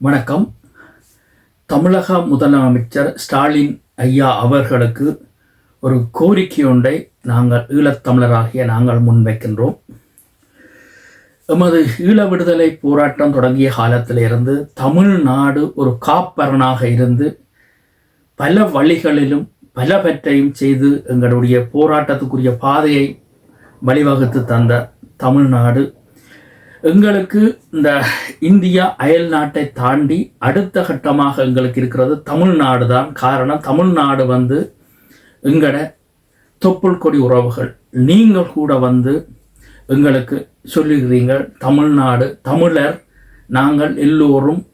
வணக்கம். தமிழக முதலமைச்சர் ஸ்டாலின் ஐயா அவர்களுக்கு ஒரு கோரிக்கை ஒன்றை நாங்கள் ஈழத்தமிழராகிய நாங்கள் முன்வைக்கின்றோம். எமது ஈழ விடுதலை போராட்டம் தொடங்கிய காலத்திலிருந்து தமிழ்நாடு ஒரு காப்பரனாக இருந்து பல வழிகளிலும் பலவற்றையும் செய்து எங்களுடைய போராட்டத்துக்குரிய பாதையை வழிவகுத்து தந்த தமிழ்நாடு எங்களுக்கு இந்த இந்தியா அயல் நாட்டை தாண்டி அடுத்த கட்டமாக எங்களுக்கு இருக்கிறது தமிழ்நாடு தான் காரணம் தமிழ்நாடு வந்து எங்களோட தொப்புள் கொடி உறவுகள். நீங்கள் கூட வந்து எங்களுக்கு சொல்லுகிறீங்க தமிழ்நாடு தமிழர் நாங்கள் எல்லோரும்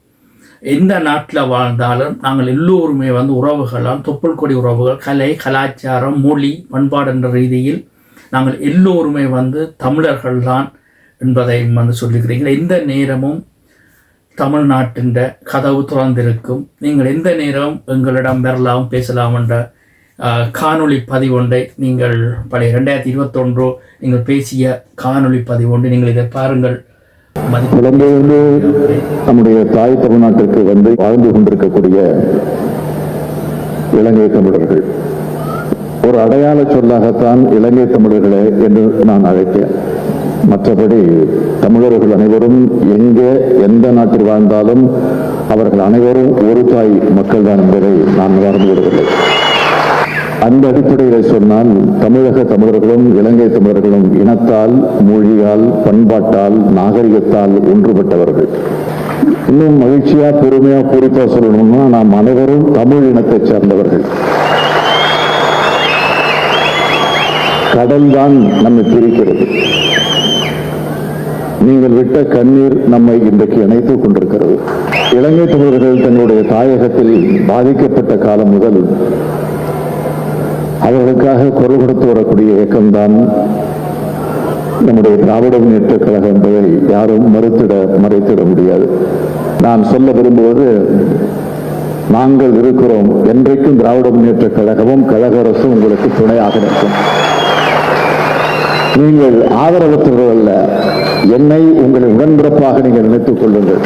எந்த நாட்டில் வாழ்ந்தாலும் நாங்கள் எல்லோருமே வந்து உறவுகளால் தொப்புள் கொடி உறவுகள் கலை கலாச்சாரம் மொழி பண்பாடு என்ற ரீதியில் நாங்கள் எல்லோருமே வந்து தமிழர்கள் தான் என்பதை வந்து சொல்லுகிறீர்கள் எந்த நேரமும் தமிழ்நாட்டின் கதவு திறந்திருக்கும். நீங்கள் எந்த நேரம் எங்களிடம் வரலாம் பேசலாம் என்ற ஆஹ், காணொளி பதிவொன்றை நீங்கள் பழைய ரெண்டாயிரத்தி இருபத்தொன்று நீங்கள் பேசிய காணொளி பதிவொன்று நீங்கள் இதை பாருங்கள். மதிப்பு நம்முடைய தாய் தமிழ்நாட்டிற்கு வந்து வாழ்ந்து கொண்டிருக்கக்கூடிய இலங்கை தமிழர்கள். ஒரு அடையாள சொல்லாகத்தான் இலங்கை தமிழர்களே என்று நான் அழைத்தேன். மற்றபடி தமிழர்கள் அனைவரும் எங்கே எந்த நாட்டில் வாழ்ந்தாலும் அவர்கள் அனைவரும் ஒரு தாய் மக்கள் தான் என்பதை நான் மறந்து விடவில்லை அந்த அடிப்படையில் சொன்னால் தமிழக தமிழர்களும் இலங்கை தமிழர்களும் இனத்தால் மொழியால் பண்பாட்டால் நாகரிகத்தால் ஒன்றுபட்டவர்கள். இன்னும் மகிழ்ச்சியா பெருமையா குறிப்பா சொல்லணும்னா நாம் அனைவரும் தமிழ் இனத்தைச் சேர்ந்தவர்கள். கடல்தான் நம்மை பிரிக்கிறது. நீங்கள் விட்ட கண்ணீர் நம்மை இன்றைக்கு இணைத்துக் கொண்டிருக்கிறது. இலங்கை தமிழர்கள் தங்களுடைய தாயகத்தில் பாதிக்கப்பட்ட காலம் முதல் அவர்களுக்காக குரல் கொடுத்து வரக்கூடிய இயக்கம்தான் நம்முடைய திராவிட முன்னேற்ற கழகம் என்பதை யாரும் மறுத்திட மறைத்திட முடியாது. நான் சொல்ல விரும்புவது நாங்கள் இருக்கிறோம். என்றைக்கும் திராவிட முன்னேற்ற கழகமும் கழக அரசும் உங்களுக்கு துணையாக நிற்கும். நீங்கள் ஆதரவற்றவர்கள் அல்ல. என்னை உங்களை உடன்பிறப்பாக நீங்கள் நினைத்துக் கொள்ளுங்கள்.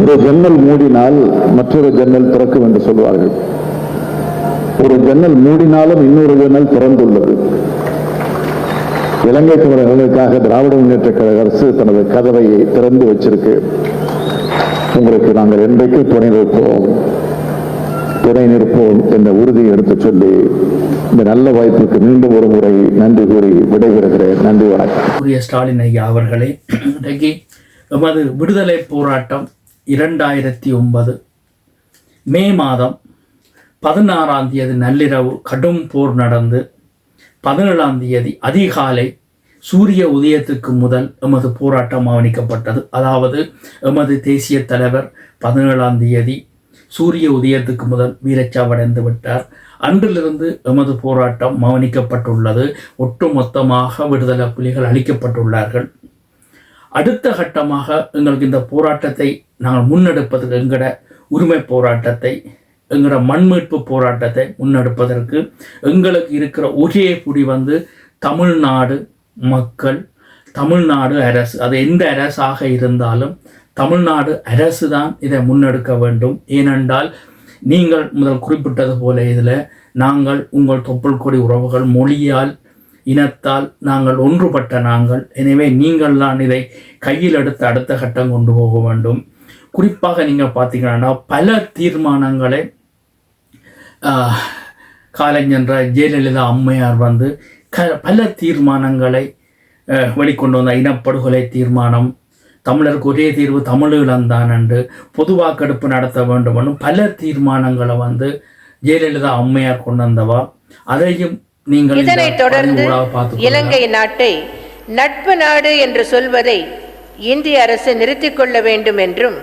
ஒரு ஜன்னல் மூடினால் மற்றொரு ஜன்னல் திறக்கும் என்று சொல்வார்கள். ஒரு ஜன்னல் மூடினாலும் இன்னொரு ஜன்னல் திறந்துள்ளது. இலங்கை தமிழர்களுக்காக திராவிட முன்னேற்ற கழக அரசு தனது கதவையை திறந்து வச்சிருக்கு. உங்களுக்கு நாங்கள் என்றைக்கு துணை நிற்போம் துணை நிற்போம் என்ற உறுதியை எடுத்துச் சொல்லி இந்த நல்ல வாய்ப்புக்கு மீண்டும் ஒரு முறை நன்றி கூறி விடைபெறுகிறேன். நன்றி வணக்கம். ஸ்டாலின் ஐயா அவர்களே இன்றைக்கு எமது விடுதலை போராட்டம் இரண்டாயிரத்தி ஒன்பது மே மாதம் பதினாறாம் தேதி நள்ளிரவு கடும் போர் நடந்து பதினேழாம் தேதி அதிகாலை சூரிய உதயத்துக்கு முதல் எமது போராட்டம் கவனிக்கப்பட்டது அதாவது எமது தேசிய தலைவர் பதினேழாம் தேதி சூரிய உதயத்துக்கு முதல் வீரச்சாவடைந்து விட்டார் அன்றிலிருந்து எமது போராட்டம் மௌனிக்கப்பட்டுள்ளது ஒட்டுமொத்தமாக விடுதலை புலிகள் அளிக்கப்பட்டுள்ளார்கள். அடுத்த கட்டமாக எங்களுக்கு இந்த போராட்டத்தை நாங்கள் முன்னெடுப்பதற்கு எங்களோட உரிமை போராட்டத்தை எங்களோட மண்மீட்பு போராட்டத்தை முன்னெடுப்பதற்கு எங்களுக்கு இருக்கிற ஒரே புடி வந்து தமிழ்நாடு மக்கள் தமிழ்நாடு அரசு. அது எந்த அரசாக இருந்தாலும் தமிழ்நாடு அரசு தான் இதை முன்னெடுக்க வேண்டும். ஏனென்றால் நீங்கள் முதல் குறிப்பிட்டது போல இதில் நாங்கள் உங்கள் தொப்புள் கொடி உறவுகள் மொழியால் இனத்தால் நாங்கள் ஒன்றுபட்ட நாங்கள். எனவே நீங்கள் தான் இதை கையில் எடுத்து அடுத்த கட்டம் கொண்டு போக வேண்டும். குறிப்பாக நீங்கள் பார்த்தீங்கன்னா பல தீர்மானங்களை காலஞ்சென்ற ஜெயலலிதா அம்மையார் வந்து க பல தீர்மானங்களை வெளிக்கொண்டு வந்த இனப்படுகொலை தீர்மானம் தமிழருக்கு ஒரே தீர்வு தமிழீழம்தான் என்று பொது வாக்கெடுப்பு நடத்த வேண்டும் என்று பல தீர்மானங்களை வந்து ஜெயலலிதா அம்மையார் கொண்டு வந்தவா அதையும் நீங்கள் இதனைத் தொடர்ந்து. இலங்கை நாட்டை நட்பு நாடு என்று சொல்வதை இந்திய அரசு நிறுத்திக் கொள்ள வேண்டும் என்றும்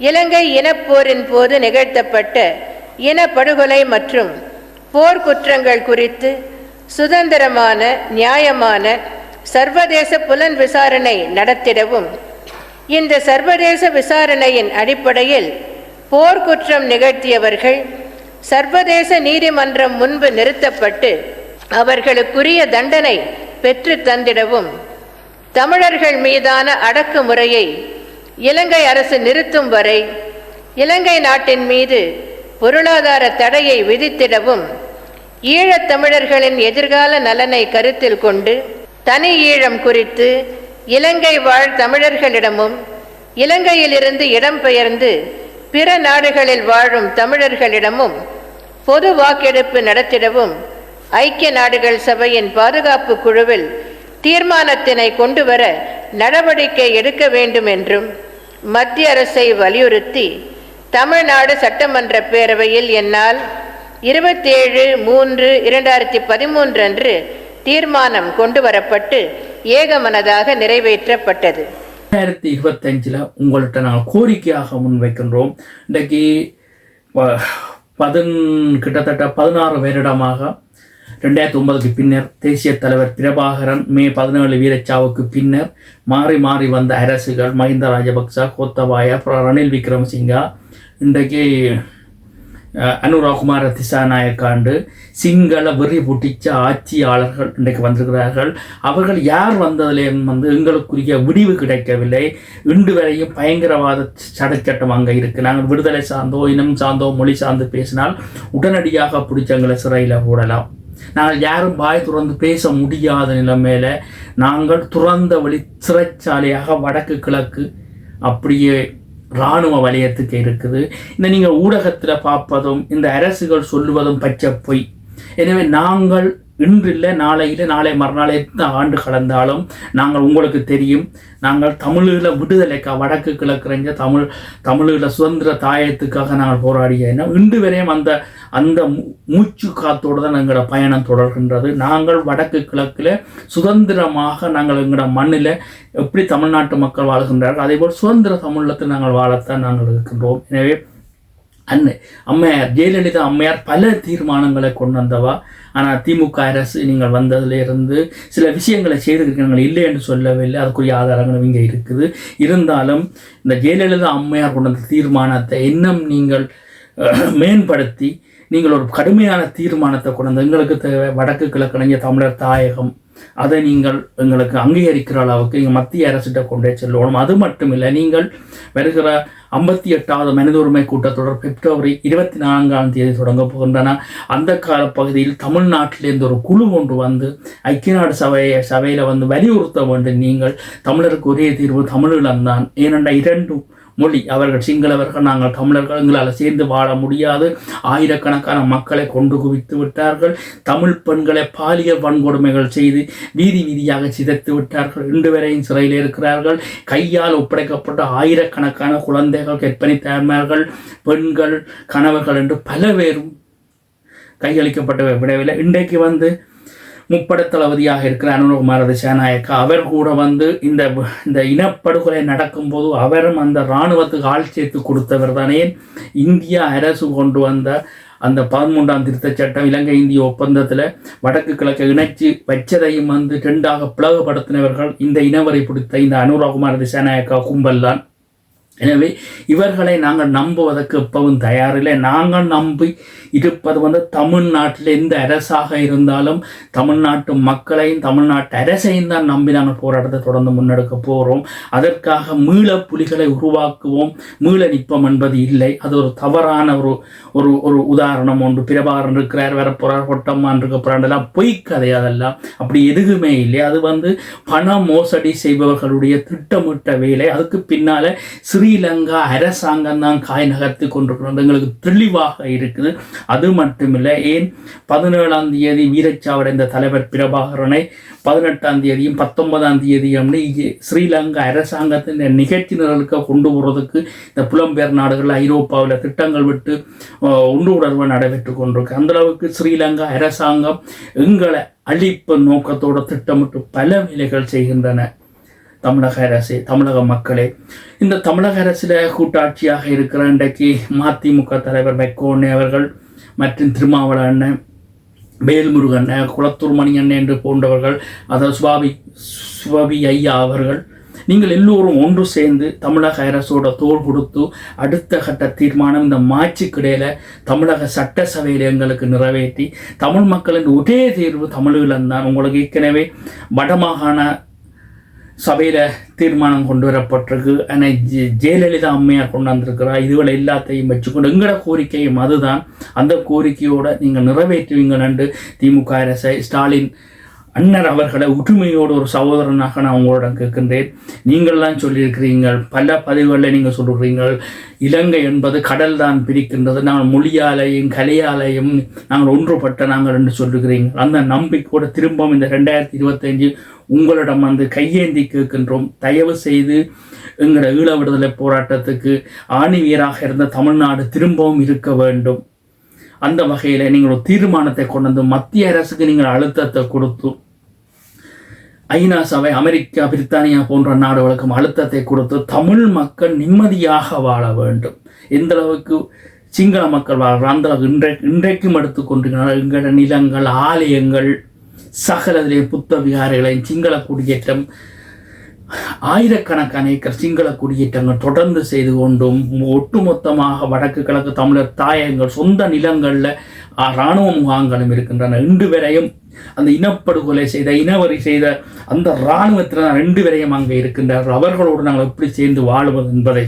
இலங்கை இனப்போரின் போது நிகழ்த்தப்பட்ட இனப்படுகொலை மற்றும் போர் குற்றங்கள் குறித்து சுதந்திரமான நியாயமான சர்வதேச புலன் விசாரணை நடத்திடவும் இந்த சர்வதேச விசாரணையின் அடிப்படையில் போர்க்குற்றம் நிகழ்த்தியவர்கள் சர்வதேச நீதிமன்றம் முன்பு நிறுத்தப்பட்டு அவர்களுக்குரிய தண்டனை பெற்று தந்திடவும் தமிழர்கள் மீதான அடக்குமுறையை இலங்கை அரசு நிறுத்தும் வரை இலங்கை நாட்டின் மீது பொருளாதார தடையை விதித்திடவும் ஈழத்தமிழர்களின் எதிர்கால நலனை கருத்தில் கொண்டு தனி ஈழம் குறித்து இலங்கை வாழ் தமிழர்களிடமும் இலங்கையிலிருந்து இடம்பெயர்ந்து பிற நாடுகளில் வாழும் தமிழர்களிடமும் பொது வாக்கெடுப்பு நடத்திடவும் ஐக்கிய நாடுகள் சபையின் பாதுகாப்பு குழுவில் தீர்மானத்தினை கொண்டு வர நடவடிக்கை எடுக்க வேண்டும் என்றும் மத்திய அரசை வலியுறுத்தி தமிழ்நாடு சட்டமன்ற பேரவையில் என்னால் இருபத்தேழு மூன்று இரண்டாயிரத்தி பதிமூன்று அன்று தீர்மானம் கொண்டு வரப்பட்டு ஏகமனதாக நிறைவேற்றப்பட்டது. ரெண்டாயிரத்தி இருபத்தஞ்சில் உங்கள்கிட்ட நாங்கள் கோரிக்கையாக முன்வைக்கின்றோம். இன்றைக்கு பதின் கிட்டத்தட்ட பதினாறு வருடமாக ரெண்டாயிரத்தி ஒன்பதுக்கு பின்னர் தேசிய தலைவர் பிரபாகரன் மே பதினேழு வீரச்சாவுக்கு பின்னர் மாறி மாறி வந்த அரசுகள் மஹிந்த ராஜபக்ச கோத்தபாய அப்புறம் ரணில் விக்ரமசிங்கா இன்றைக்கு அஹ், திசாநாயக் ஆண்டு சிங்கள வெறி புட்டிச்ச ஆட்சியாளர்கள் இன்றைக்கு வந்திருக்கிறார்கள். அவர்கள் யார் வந்ததிலேயும் வந்து எங்களுக்குரிய விடிவு கிடைக்கவில்லை. இன்று வரையும் பயங்கரவாத சட்டச்சட்டம் அங்கே இருக்குது நாங்கள் விடுதலை சார்ந்தோ இனம் சார்ந்தோ மொழி சார்ந்து பேசினால் உடனடியாக பிடிச்சவங்களை சிறையில் போடலாம். நாங்கள் யாரும் வாய் துறந்து பேச முடியாத நிலைமையில நாங்கள் துறந்த வழி சிறைச்சாலையாக வடக்கு கிழக்கு அப்படியே இராணுவ வலயத்துக்கு இருக்குது. இந்த நீங்கள் ஊடகத்தில் பார்ப்பதும் இந்த அரசுகள் சொல்லுவதும் பச்சை பொய். எனவே நாங்கள் இன்று இல்லை நாளை நாளை மறுநாள் எத்தனை ஆண்டு கடந்தாலும் நாங்கள் உங்களுக்கு தெரியும். நாங்கள் தமிழில் விடுதலைக்கா வடக்கு கிழக்குறஞ்ச தமிழ் தமிழில் சுதந்திர தாயத்துக்காக நாங்கள் போராடிய இனம். இன்று வரையும் அந்த அந்த மூச்சு காத்தோடு தான் எங்களோட பயணம் தொடர்கின்றது. நாங்கள் வடக்கு கிழக்கில் சுதந்திரமாக நாங்கள் எங்களோட மண்ணில் எப்படி தமிழ்நாட்டு மக்கள் வாழ்கின்றார்கள் அதேபோல் சுதந்திர தமிழத்தில் நாங்கள் வாழத்தான் நாங்கள் இருக்கின்றோம். எனவே அன்னை அம்மையார் ஜெயலலிதா அம்மையார் பல தீர்மானங்களை கொண்டு வந்தவா. ஆனால் திமுக அரசு நீங்கள் வந்ததிலிருந்து சில விஷயங்களை செய்திருக்கிறீர்கள் இல்லை என்று சொல்லவில்லை. அதுக்குரிய ஆதாரங்களும் இங்கே இருக்குது. இருந்தாலும் இந்த ஜெயலலிதா அம்மையார் கொண்டு வந்த தீர்மானத்தை இன்னும் நீங்கள் மேம்படுத்தி நீங்கள் ஒரு கடுமையான தீர்மானத்தை கொண்டு எங்களுக்கு தேவை வடக்கு கிழக்கிணைய தமிழர் தாயகம். அதை நீங்கள் எங்களுக்கு அங்கீகரிக்கிற அளவுக்கு நீங்கள் மத்திய அரசிட்ட கொண்டே செல்லணும். அது மட்டும் இல்லை நீங்கள் வருகிற ஐம்பத்தி எட்டாவது மனித உரிமை கூட்டத்தொடர் பிப்ரவரி இருபத்தி நான்காம் தேதி தொடங்க போகின்றன. அந்த கால பகுதியில் தமிழ்நாட்டிலேருந்து ஒரு குழு ஒன்று வந்து ஐக்கிய நாடு சபையை சபையில் வந்து வலியுறுத்த வேண்டும். நீங்கள் தமிழருக்கு ஒரே தீர்வு தமிழீழம்தான் ஏனென்றால் இரண்டு மொழி. அவர்கள் சிங்களவர்கள் நாங்கள் தமிழர்கள். எங்களால் சேர்ந்து வாழ முடியாது. ஆயிரக்கணக்கான மக்களை கொண்டு குவித்து விட்டார்கள். தமிழ் பெண்களை பாலியல் வன்கொடுமைகள் செய்து வீதி வீதியாக சிதைத்து விட்டார்கள். இன்று வரையும் சிறையில் இருக்கிறார்கள். கையால் ஒப்படைக்கப்பட்ட ஆயிரக்கணக்கான குழந்தைகள் கற்பனை தாய்மார்கள் பெண்கள் கணவர்கள் என்று பல பேரும் கையளிக்கப்பட்ட விடவில்லை. இன்றைக்கு வந்து முப்படத்தளபதியாக இருக்கிற அனுரகுமார திசாநாயக்கா அவர் கூட வந்து இந்த இந்த இனப்படுகொலை நடக்கும்போது அவரும் அந்த இராணுவத்துக்கு ஆள் சேர்த்து கொடுத்தவர் தானே. இந்தியா அரசு கொண்டு வந்த அந்த பதிமூன்றாம் திருத்தச் சட்டம் இலங்கை இந்திய ஒப்பந்தத்தில் வடக்கு கிழக்கை இணைச்சு வச்சதையும் வந்து ரெண்டாக பிளவுபடுத்தினவர்கள் இந்த இனவரை பிடித்த இந்த அனுராகுமார திசாநாயக்கா கும்பல் தான் எனவே இவர்களை நாங்கள் நம்புவதற்கு எப்பவும் தயாரில்லை. நாங்கள் நம்பி இருப்பது வந்து தமிழ்நாட்டில் எந்த அரசாக இருந்தாலும் தமிழ்நாட்டு மக்களையும் தமிழ்நாட்டு அரசையும் தான் நம்பி நாங்கள் போராட்டத்தை தொடர்ந்து முன்னெடுக்க போகிறோம் அதற்காக மீள புலிகளை உருவாக்குவோம். மீள நிற்போம் என்பது இல்லை. அது ஒரு தவறான ஒரு ஒரு ஒரு உதாரணம் ஒன்று. பிரபாகரன் இருக்கிறார் வேற போகிறார் கொட்டம்மான் இருக்க போகிறாண்டெல்லாம் பொய் கதை அதெல்லாம். அப்படி எதுவுமே இல்லை. அது வந்து பண மோசடி செய்பவர்களுடைய திட்டமிட்ட வேலை. அதுக்கு பின்னால ஸ்ரீலங்கா அரசாங்கம் தான் காய் நகர்த்து கொண்டிருக்கிறோம் எங்களுக்கு தெளிவாக இருக்குது. அது மட்டுமில்லை ஏன்? பதினேழாம் தேதி வீரச்சாவடைந்த தலைவர் பிரபாகரனை பதினெட்டாம் தேதியும் பத்தொன்பதாம் தேதியும் ஸ்ரீலங்கா அரசாங்கத்தின் நிகழ்ச்சி நிரலுக்கு கொண்டு போகிறதுக்கு இந்த புலம்பெயர் நாடுகள் ஐரோப்பாவில் திட்டங்கள் விட்டு உண்டு உணர்வு நடைபெற்று கொண்டிருக்கு. அந்தளவுக்கு ஸ்ரீலங்கா அரசாங்கம் எங்களை அழிப்பு நோக்கத்தோடு திட்டமிட்டு பல வேலைகள் செய்கின்றன. தமிழக அரசு தமிழக மக்களே இந்த தமிழக அரசில் கூட்டாட்சியாக இருக்கிற இன்றைக்கு மதிமுக தலைவர் வைகோனே அவர்கள் மற்றும் திருமாவள அண்ணன் வேல்முருகன் குளத்தூர் மணியண்ணன் என்று போன்றவர்கள் அதாவது சுவாபி சுவாபி ஐயா அவர்கள் நீங்கள் எல்லோரும் ஒன்று சேர்ந்து தமிழக அரசோட தோள் கொடுத்து அடுத்த கட்ட தீர்மானம் இந்த மாட்சிக்கிடையில தமிழக சட்டசபையில் எங்களுக்கு நிறைவேற்றி தமிழ் மக்களின் ஒரே தீர்வு தமிழீழம் தான். உங்களுக்கு ஏற்கனவே வடமாகாண சபையில் தீர்மானம் கொண்டு வரப்பட்டிருக்கு ஆனால் ஜெ- ஜெயலலிதா அம்மையார் கொண்டு வந்திருக்கிறா இதுகளை எல்லாத்தையும் வச்சுக்கொண்டு எங்களோட கோரிக்கையும் அதுதான். அந்த கோரிக்கையோடு நீங்கள் நிறைவேற்றுவீங்க நண்டு. திமுக அரசை ஸ்டாலின் அண்ணர் அவர்களை உரிமையோடு ஒரு சகோதரனாக நான் உங்களிடம் கேட்கின்றேன். நீங்கள்லாம் சொல்லியிருக்கிறீர்கள். பல பதிவுகளில் நீங்கள் சொல்லுகிறீர்கள் இலங்கை என்பது கடல் தான் பிரிக்கின்றது. நாங்கள் மொழியாலையும் கலையாலையும் நாங்கள் ஒன்றுபட்ட நாங்கள் என்று சொல்லுகிறீர்கள். அந்த நம்பிக்கையோடு திரும்பவும் இந்த ரெண்டாயிரத்தி இருபத்தஞ்சு உங்களிடம் வந்து கையேந்தி கேட்கின்றோம். தயவு செய்து எங்களோட ஈழ விடுதலை போராட்டத்துக்கு ஆணிவியராக இருந்த தமிழ்நாடு திரும்பவும் இருக்க வேண்டும். அந்த வகையில் நீங்கள் ஒரு தீர்மானத்தை கொண்டு வந்து மத்திய அரசுக்கு நீங்கள் அழுத்தத்தை கொடுத்து ஐநா சபை அமெரிக்கா பிரித்தானியா போன்ற நாடுகளுக்கும் அழுத்தத்தை கொடுத்து தமிழ் மக்கள் நிம்மதியாக வாழ வேண்டும். எந்த அளவுக்கு சிங்கள மக்கள் வாழ்கிற அந்த இன்றை இன்றைக்கும் எடுத்துக்கொண்டிருக்கிறார் எங்களோட நிலங்கள் ஆலயங்கள் சகலதிலே புத்த விகாரிகளையும் சிங்கள குடியேற்றம் ஆயிரக்கணக்கான ஏக்கர் சிங்கள குடியேற்றங்கள் தொடர்ந்து செய்து கொண்டும் ஒட்டுமொத்தமாக வடக்கு கிழக்கு தமிழர் தாயகங்கள் சொந்த நிலங்களில் இராணுவ முகாம்களும் இருக்கின்றன. இன்று வரையும் அந்த இனப்படுகொலை செய்த இனவரி செய்த அந்த இராணுவத்தில் ரெண்டு வரையும் அங்கே இருக்கின்றார்கள். அவர்களோடு நாங்கள் எப்படி சேர்ந்து வாழ்வது என்பதை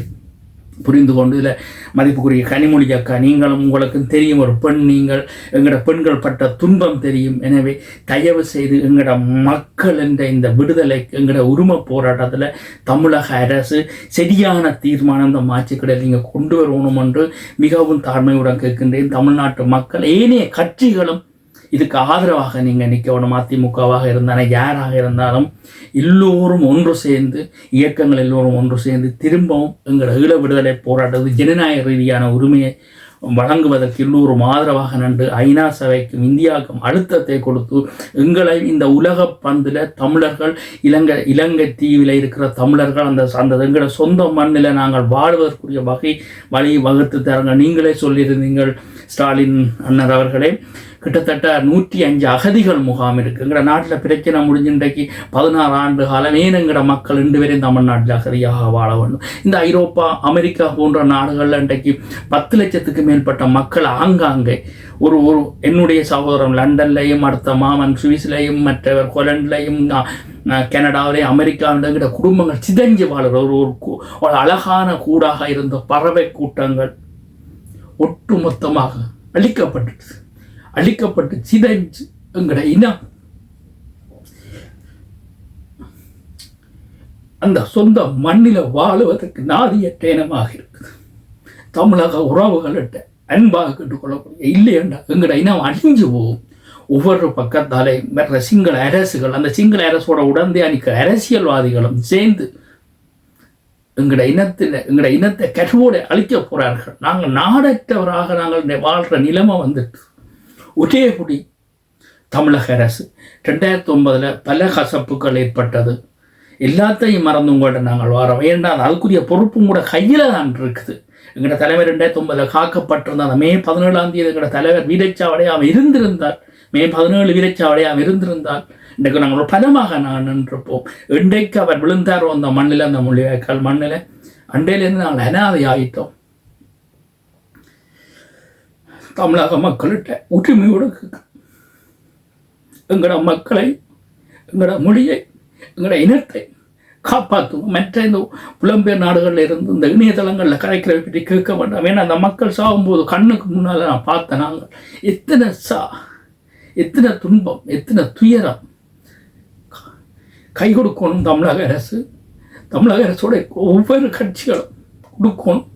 புரிந்து கொண்டு இதில் மதிப்புக்குரிய கனிமொழி அக்கா நீங்களும் உங்களுக்கும் தெரியும் ஒரு பெண் நீங்கள் எங்களோட பெண்கள் பட்ட துன்பம் தெரியும். எனவே தயவு செய்து எங்களோட மக்கள் என்ற இந்த விடுதலை எங்களோட உரிமை போராட்டத்தில் தமிழக அரசு சரியான தீர்மானம் இந்த மாற்றுக்கடை நீங்கள் கொண்டு வரணும் என்று மிகவும் தாழ்மையுடன் கேட்கின்றேன். தமிழ்நாட்டு மக்கள் ஏனைய கட்சிகளும் இதுக்கு ஆதரவாக நீங்கள் நிற்கணும் அதிமுகவாக இருந்தாலும் யாராக இருந்தாலும் எல்லோரும் ஒன்று சேர்ந்து இயக்கங்கள் எல்லோரும் ஒன்று சேர்ந்து திரும்பவும் எங்கள் ஈழ விடுதலை போராட்டத்துக்கு ஜனநாயக ரீதியான உரிமையை வழங்குவதற்கு எல்லோரும் ஆதரவாக நின்று ஐநா சபைக்கும் இந்தியாவுக்கும் அழுத்தத்தை கொடுத்து எங்களை இந்த உலக பந்தில் தமிழர்கள் இலங்கை இலங்கை தீவில் இருக்கிற தமிழர்கள் அந்த அந்த எங்களோட சொந்த மண்ணில் நாங்கள் வாழ்வதற்குரிய வகை வழி வகுத்து தரங்க. நீங்களே சொல்லியிருந்தீங்கள் ஸ்டாலின் அண்ணர் அவர்களே கிட்டத்தட்ட நூற்றி அஞ்சு அகதிகள் முகாம் இருக்குது எங்கட நாட்டில் பிரச்சனை முடிஞ்ச இன்றைக்கு பதினாறு ஆண்டு காலம் ஏன் மக்கள் ரெண்டு பேரும் தமிழ்நாட்டில் அகதியாக வாழ வேண்டும்? இந்த ஐரோப்பா அமெரிக்கா போன்ற நாடுகளில் இன்றைக்கு பத்து லட்சத்துக்கு மேற்பட்ட மக்கள் ஆங்காங்கே. ஒரு ஒரு என்னுடைய சகோதரன் லண்டன்லையும் அடுத்த மாமன் சுவிஸ்லையும் மற்றவர் கொலண்ட்லையும் கனடாவிலையும் அமெரிக்காவிட குடும்பங்கள் சிதஞ்சு வாழ்கிற ஒரு ஒரு கூ- ஒரு அழகான கூடாக இருந்த பறவை கூட்டங்கள். ஒட்டுமொத்தமாக அழிக்கப்பட்டுச்சு அழிக்கப்பட்டு சிதைஞ்சு எங்கட இனம். அந்த சொந்த மண்ணில் வாழுவதற்கு நாதியற்ற இனமாக இருக்குது. தமிழக உறவுகளிட்ட அன்பாக கேட்டுக்கொள்ளக்கூடிய இல்லையண்டா எங்கட இனம் அழிஞ்சு போகும். ஒவ்வொரு பக்கத்தாலே மற்ற சிங்கள அரசுகள் அந்த சிங்கள அரசோட உடந்தையா நிற்கிற அரசியல்வாதிகளும் சேர்ந்து எங்களோட இனத்தில் எங்களோட இனத்தை கருவோடு அழிக்க போகிறார்கள் நாங்கள் நாடற்றவராக நாங்கள் வாழ்கிற நிலைமை வந்துட்டு. ஒரே தமிழக அரசு. ரெண்டாயிரத்தி ஒன்பதில் பல கசப்புகள் ஏற்பட்டது. எல்லாத்தையும் மறந்து உங்கள்கிட்ட நாங்கள் வரோம். ஏன்னா அதுக்குரிய பொறுப்பும் கூட கையில் தான் இருக்குது. எங்களோட தலைவர் ரெண்டாயிரத்தி ஒன்பதில் காக்கப்பட்டிருந்த அந்த மே பதினேழாம் தேதி எங்களோட தலைவர் வீரச்சாவடையாமல் இருந்திருந்தார். மே பதினேழு வீரச்சாவடையாமல் இருந்திருந்தால் இன்றைக்கு நாங்கள் பலமாக நான் நின்றிருப்போம். இன்றைக்கு அவர் விழுந்தாரோ அந்த மண்ணில் அந்த மொழிவாய்க்கால் மண்ணில் அண்டையிலேருந்து நாங்கள் அனாதை ஆயிட்டோம் தமிழக மக்கள்கிட்ட உரிமையோடு கேட்க- எங்களோட மக்களை எங்களோட மொழியை எங்களோட இனத்தை காப்பாற்றுவோம். மற்ற இந்த புலம்பெயர் நாடுகளில் இருந்து இந்த இணையதளங்களில் கரைக்கிறத பற்றி கேட்க மாட்டோம் ஏன்னா அந்த மக்கள் சாகும்போது கண்ணுக்கு முன்னால் நான் பார்த்தேன் நாங்கள் எத்தனை சா எத்தனை துன்பம் எத்தனை துயரம் கை கொடுக்கணும் தமிழக அரசு தமிழக அரசோட ஒவ்வொரு கட்சிகளும் கொடுக்கணும்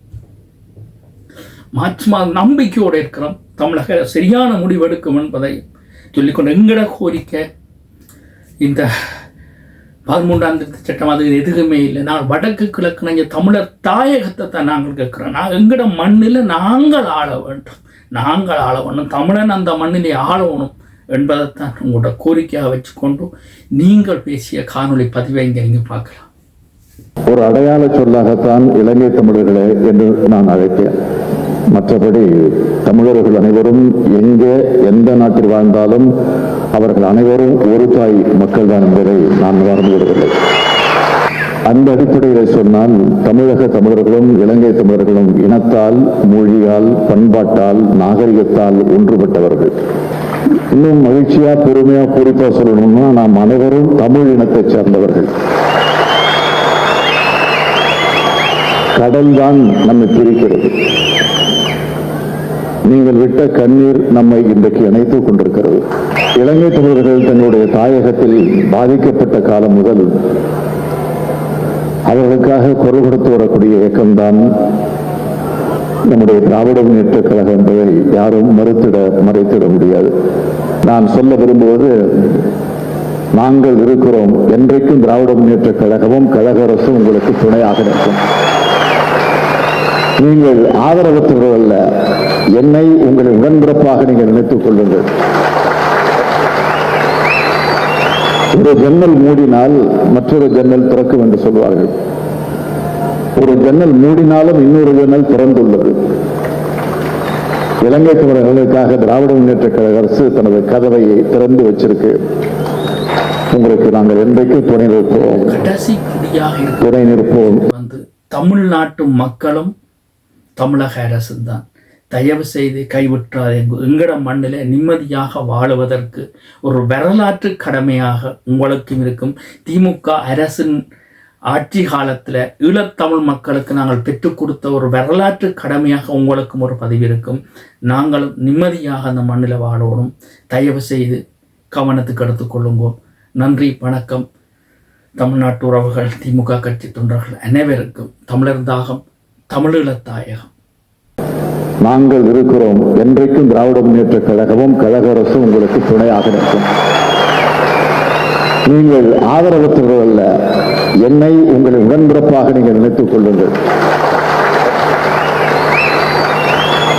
மார்ச் மாதம் நம்பிக்கையோடு இருக்கிறோம். தமிழக அரசு சரியான முடிவெடுக்கும் என்பதை சொல்லிக்கொண்டு எங்கட கோரிக்கை. இந்த பதிமூன்றாம் திருத்த சட்டம் அது எதுவுமே இல்லை. நான் வடக்கு கிழக்கு நஞ்ச தமிழர் தாயகத்தை தான் நாங்கள் கேட்குறோம். நான் எங்கட மண்ணில் நாங்கள் ஆள வேண்டும். நாங்கள் ஆள வேண்டும். தமிழன் அந்த மண்ணிலே ஆளவணும் என்பதைத்தான் உங்களோட கோரிக்கையாக வச்சுக்கொண்டு நீங்கள் பேசிய காணொலி பதிவை இங்கே நீங்கள் பார்க்கலாம். ஒரு அடையாள சொல்லாகத்தான் இலங்கை தமிழர்களே என்று நான் அழைத்தேன். மற்றபடி தமிழர்கள் அனைவரும் எங்கே எந்த நாட்டில் வாழ்ந்தாலும் அவர்கள் அனைவரும் ஒரு தாய் மக்கள் தான் என்பதை நான் மறந்து விடவில்லை அந்த அடிப்படையில் சொன்னால் தமிழக தமிழர்களும் இலங்கை தமிழர்களும் இனத்தால் மொழியால் பண்பாட்டால் நாகரிகத்தால் ஒன்றுபட்டவர்கள். இன்னும் மகிழ்ச்சியா பெருமையா குறிப்பா சொல்லணும்னா நாம் அனைவரும் தமிழ் இனத்தை சேர்ந்தவர்கள். கடல் தான் நம்மை பிரிக்கிறது. நீங்கள் விட்ட கண்ணீர் நம்மை இன்றைக்கு இணைத்துக் கொண்டிருக்கிறது. இலங்கை தமிழர்கள் தன்னுடைய தாயகத்தில் பாதிக்கப்பட்ட காலம் முதல் அவர்களுக்காக குரல் கொடுத்து வரக்கூடிய இயக்கம்தான் நம்முடைய திராவிட முன்னேற்ற கழகம் என்பதை யாரும் மறுத்திட மறைத்திட முடியாது. நான் சொல்ல விரும்புவது நாங்கள் இருக்கிறோம். என்றைக்கும் திராவிட முன்னேற்ற கழகமும் கழக அரசும் உங்களுக்கு துணையாக நிற்கும். நீங்கள் ஆதரவற்றவர்கள் அல்ல. என்னை உங்களை உடன்பிறப்பாக நீங்கள் நினைத்துக் கொள்ளுங்கள். ஒரு ஜன்னல் மூடினால் மற்றொரு ஜன்னல் திறக்கும் என்று சொல்வார்கள். ஒரு ஜன்னல் மூடினாலும் இன்னொரு ஜன்னல் திறந்துள்ளது. இலங்கை தமிழர்களுக்காக திராவிட முன்னேற்ற கழக அரசு தனது கதவையை திறந்து வச்சிருக்கு. உங்களுக்கு நாங்கள் என்றைக்கும் துணை நிற்போம். கடைசி குடியாக துணை நிற்போம். வந்து தமிழ்நாட்டு மக்களும் தமிழக அரசு தான் தயவு செய்து கைவிட்டார் எங்கட மண்ணில் நிம்மதியாக வாழுவதற்கு ஒரு வரலாற்று கடமையாக உங்களுக்கும் இருக்கும். திமுக அரசின் ஆட்சி காலத்தில் ஈழத்தமிழ் மக்களுக்கு நாங்கள் பெற்றுக் கொடுத்த ஒரு வரலாற்று கடமையாக உங்களுக்கும் ஒரு பதிவு இருக்கும். நாங்களும் நிம்மதியாக அந்த மண்ணில் வாழணும். தயவு செய்து கவனத்துக்கு எடுத்துக்கொள்ளுங்கோ நன்றி வணக்கம். தமிழ்நாட்டு உறவுகள் திமுக கட்சி தொண்டர்கள் அனைவருக்கும் தமிழர் தாகம் தமிழீழத்தாயகம் நாங்கள் இருக்கிறோம். என்றைக்கும் திராவிட முன்னேற்ற கழகமும் கழக அரசும் உங்களுக்கு துணையாக நிற்கும். நீங்கள் ஆதரவற்றவர்கள் அல்ல. என்னை உங்களை உடன்பிறப்பாக நீங்கள் நினைத்துக் கொள்ளுங்கள்.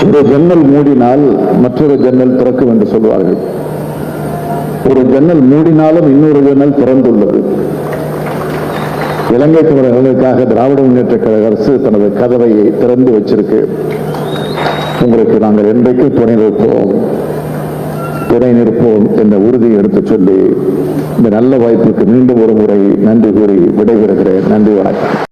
ஒரு ஜன்னல் மூடினால் மற்றொரு ஜன்னல் திறக்கும் என்று சொல்வார்கள். ஒரு ஜன்னல் மூடினாலும் இன்னொரு ஜன்னல் திறந்துள்ளது. இலங்கை தமிழர்களுக்காக திராவிட முன்னேற்ற கழக அரசு தனது கதவை திறந்து வச்சிருக்கு. உங்களுக்கு நாங்கள் என்றைக்கு துணை நிற்போம் துணை நிற்போம் என்ற உறுதியை எடுத்துச் சொல்லி இந்த நல்ல வாய்ப்புக்கு மீண்டும் ஒரு முறை நன்றி கூறி விடைபெறுகிறேன். நன்றி வணக்கம்.